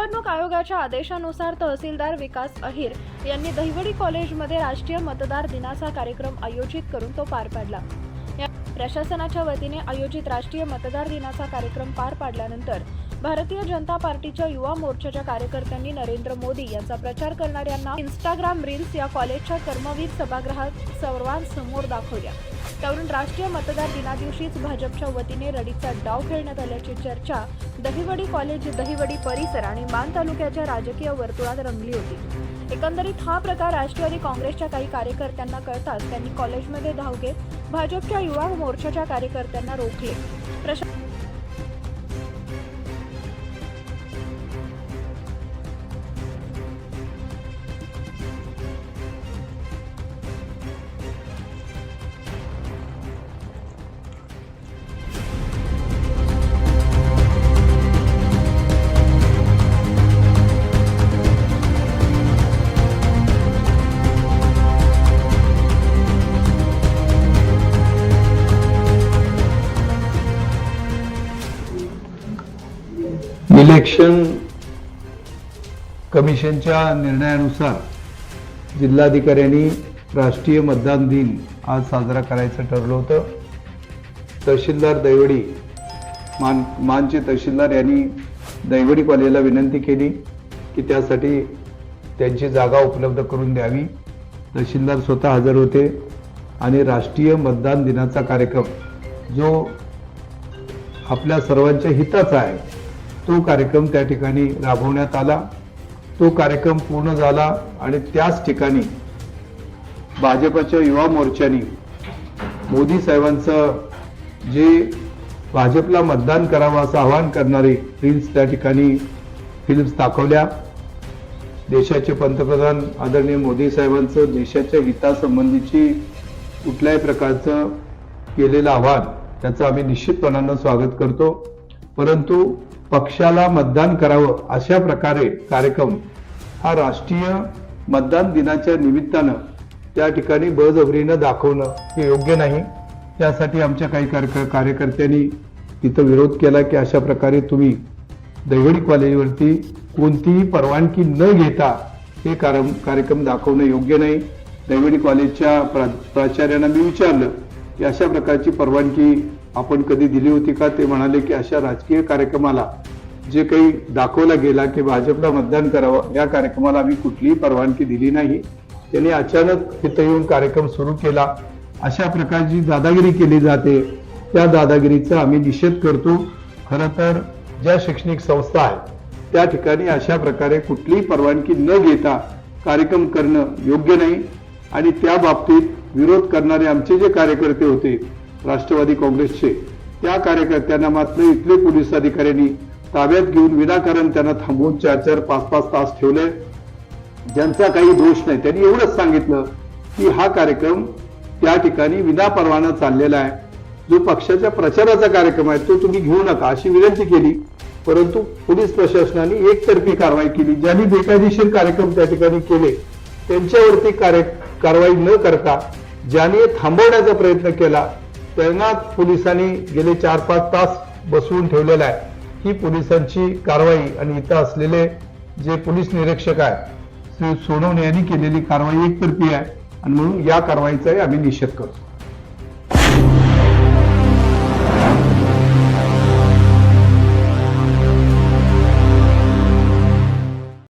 आयोगाच्या आदेशानुसार तहसीलदार विकास अहिर यांनी दहिवडी कॉलेजमध्ये राष्ट्रीय मतदार दिनाचा कार्यक्रम आयोजित करून तो पार पाडला. या प्रशासनाच्या वतीने आयोजित राष्ट्रीय मतदार दिनाचा कार्यक्रम पार पाडल्यानंतर भारतीय जनता पार्टीच्या युवा मोर्चाच्या कार्यकर्त्यांनी नरेंद्र मोदी यांचा प्रचार करणाऱ्यांना इंस्टाग्राम रील्स या कॉलेजच्या कर्मवीर सभागृहात सर्वांसमोर दाखवल्या. त्यावरून राष्ट्रीय मतदार दिनादिवशीच भाजपच्या वतीने रडीचा डाव खेळण्यात आल्याची चर्चा दहिवडी कॉलेज दहिवडी परिसर आणि मान तालुक्याच्या राजकीय वर्तुळात रंगली होती. एकंदरीत हा प्रकार राष्ट्रवादी काँग्रेसच्या काही कार्यकर्त्यांना कळताच त्यांनी कॉलेजमध्ये धाव घेत भाजपच्या युवा मोर्चाच्या कार्यकर्त्यांना रोखले. प्रशा इलेक्शन कमिशनच्या निर्णयानुसार जिल्हाधिकाऱ्यांनी राष्ट्रीय मतदान दिन आज साजरा करायचं ठरलं होतं. तहसीलदार दैवडी मान मानचे तहसीलदार यांनी दैवडी कॉलेजला विनंती केली की त्यासाठी त्यांची जागा उपलब्ध करून द्यावी. तहसीलदार स्वतः हजर होते आणि राष्ट्रीय मतदान दिनाचा कार्यक्रम जो आपल्या सर्वांच्या हिताचा आहे तो कार्यक्रम त्या ठिकाणी राबवण्यात आला. तो कार्यक्रम पूर्ण झाला आणि त्याच ठिकाणी भाजपच्या युवा मोर्चाने मोदी साहेबांचं जे भाजपला मतदान करावं असं आवाहन करणारे रील्स त्या ठिकाणी फिल्म्स दाखवल्या. देशाचे पंतप्रधान आदरणीय मोदी साहेबांचं देशाच्या हितासंबंधीची कुठल्याही प्रकारचं केलेलं आव्हान त्याचं आम्ही निश्चितपणानं स्वागत करतो. परंतु पक्षाला मतदान करावं अशा प्रकारे कार्यक्रम हा राष्ट्रीय मतदान दिनाच्या निमित्तानं त्या ठिकाणी बळजबरीनं दाखवणं हे योग्य नाही. त्यासाठी आमच्या काही कार्य- कार्यकर्त्यांनी तिथं विरोध केला की अशा प्रकारे तुम्ही दैवडी कॉलेजवरती कोणतीही परवानगी न घेता हे कारम- कार्यक्रम दाखवणं योग्य नाही. दैवडी कॉलेजच्या प्रा- प्राचार्यांना मी विचारलं की अशा प्रकारची परवानगी आपण कधी दिली होती का ते म्हणाले की अशा राजकीय कार्यक्रमाला जे काही दाखवला गेला की भाजपला मतदान करावं या कार्यक्रमाला आम्ही कुठलीही परवानगी दिली नाही. त्यांनी अचानक तिथं येऊन कार्यक्रम सुरू केला. अशा प्रकारची दादागिरी केली जाते. त्या दादागिरीचा आम्ही निषेध करतो. खरं तर ज्या शैक्षणिक संस्था आहेत त्या ठिकाणी अशा प्रकारे कुठलीही परवानगी न घेता कार्यक्रम करणं योग्य नाही. आणि त्या बाबतीत विरोध करणारे आमचे जे कार्यकर्ते होते राष्ट्रवादी काँग्रेसचे. त्या कार्यकर्त्यांना मात्र इथले पोलीस अधिकाऱ्यांनी ताब्यात घेऊन विनाकारण त्यांना थांबवून चार चार पाच पाच तास ठेवले. ज्यांचा काही दोष नाही. त्यांनी एवढंच सांगितलं की हा कार्यक्रम त्या ठिकाणी विनापरवाना चाललेला आहे. जो पक्षाच्या प्रचाराचा कार्यक्रम आहे तो तुम्ही घेऊ नका अशी विनंती केली. परंतु पोलीस प्रशासनाने एकतर्फी कारवाई केली. ज्यांनी बेकायदेशीर कार्यक्रम त्या ठिकाणी केले त्यांच्यावरती कार्य कारवाई न करता ज्याने थांबवण्याचा प्रयत्न केला तैनात पोलिसांनी गेले चार पाच तास बसवून ठेवलेला आहे. ही पोलिसांची कारवाई आणि इथं असलेले जे पोलीस निरीक्षक आहेत श्री सोनवणे यांनी केलेली कारवाई एकतर्फी आहे आणि म्हणून या कारवाईचाही आम्ही निषेध करतो.